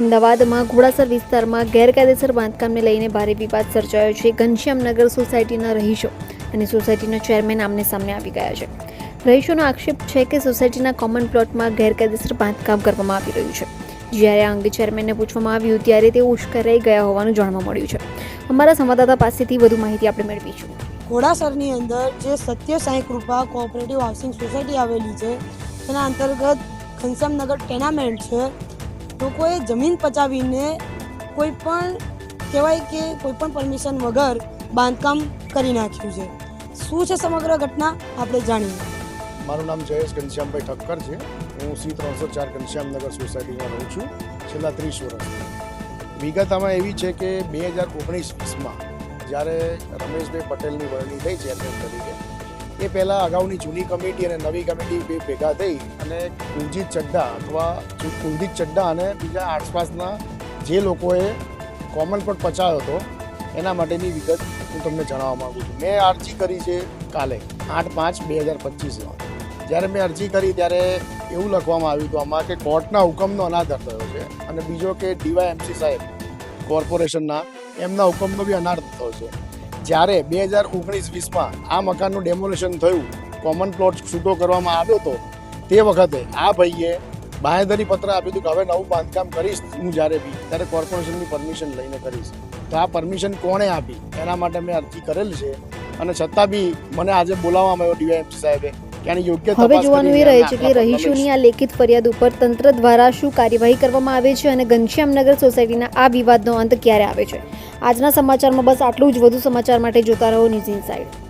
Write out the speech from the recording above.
અમદાવાદમાં ઘોડાસર વિસ્તારમાં ગેરકાયદેસર બાંધકામને લઈને ભારે વિવાદ સર્જાયો છે. ઘનશ્યામનગર સોસાયટીના રહીશો અને સોસાયટીના ચેરમેન આમને સામને આવી ગયા છે. રહીશોનો આક્ષેપ છે કે સોસાયટીના કોમન પ્લોટમાં ગેરકાયદેસર બાંધકામ કરવામાં આવી રહ્યું છે. જ્યારે આ અંગે ચેરમેનને પૂછવામાં આવ્યું ત્યારે તે ઉશ્કેરાઈ ગયા હોવાનું જાણવા મળ્યું છે. અમારા સંવાદદાતા પાસેથી વધુ માહિતી આપણે મેળવીશું. ઘોડાસરની અંદર જે Satya Sai Krupa cooperative housing society આવેલી છે, તેના અંતર્ગત ઘનશ્યામનગર ટેનામેન્ટ છે. લોકોએ જમીન પચાવીને કોઈ પણ કહેવાય કે કોઈ પણ પરમિશન વગર બાંધકામ કરી નાખ્યું છે. શું છે સમગ્ર ઘટના? આપણે જાણીએ. મારું નામ જયેશ ઘનશ્યામભાઈ ઠક્કર છે. હું સી ત્રણસો ચાર ઘનશ્યામનગર સોસાયટીમાં રહું છું. છેલ્લા ત્રીસ વર્ષથી. વિગત આમાં એવી છે કે બે હજાર ઓગણીસ વીસમાં જ્યારે રમેશભાઈ પટેલની વરણી થઈ છે એમ તરીકે એ પહેલાં અગાઉની જૂની કમિટી અને નવી કમિટી બે ભેગા થઈ અને કુલજીત ચડ્ડા અથવા કુલદીપ ચડ્ડા અને બીજા આસપાસના જે લોકોએ કોમન પ્લોટ પચાવ્યો હતો, એના માટેની વિગત હું તમને જણાવવા માગું છું. મેં અરજી કરી છે કાલે, આઠ પાંચ બે હજાર પચીસમાં. જ્યારે મેં અરજી કરી ત્યારે એવું લખવામાં આવ્યું હતું આમાં કે કોર્ટના હુકમનો અનાદર થયો છે અને બીજો કે ડીવાયએમસી સાહેબ કોર્પોરેશનના, એમના હુકમનો બી અનાદર થયો છે. જ્યારે બે હજાર ઓગણીસ વીસમાં આ મકાનનું ડેમોલેશન થયું કોમન પ્લોટ છૂટો કરવામાં આવ્યો હતો, તે વખતે આ ભાઈએ બાંહેધરી પત્ર આપ્યું હતું કે હવે નવું બાંધકામ કરીશ હું જ્યારે બી, ત્યારે કોર્પોરેશનની પરમિશન લઈને કરીશ. તો આ પરમિશન કોણે આપી? એના માટે મેં અરજી કરેલ છે. અને છતાં બી મને આજે બોલાવવામાં આવ્યો ડીવાયએમસી સાહેબે. હવે જોવાનું એ રહે છે કે રહીશોની આ લેખિત ફરિયાદ ઉપર તંત્ર દ્વારા શું કાર્યવાહી કરવામાં આવે છે અને ઘનશ્યામનગર સોસાયટીના આ વિવાદનો અંત ક્યારે આવે છે? આજના સમાચારમાં બસ આટલું જ. વધુ સમાચાર માટે જોતા રહો ન્યૂઝ ઇનસાઇડ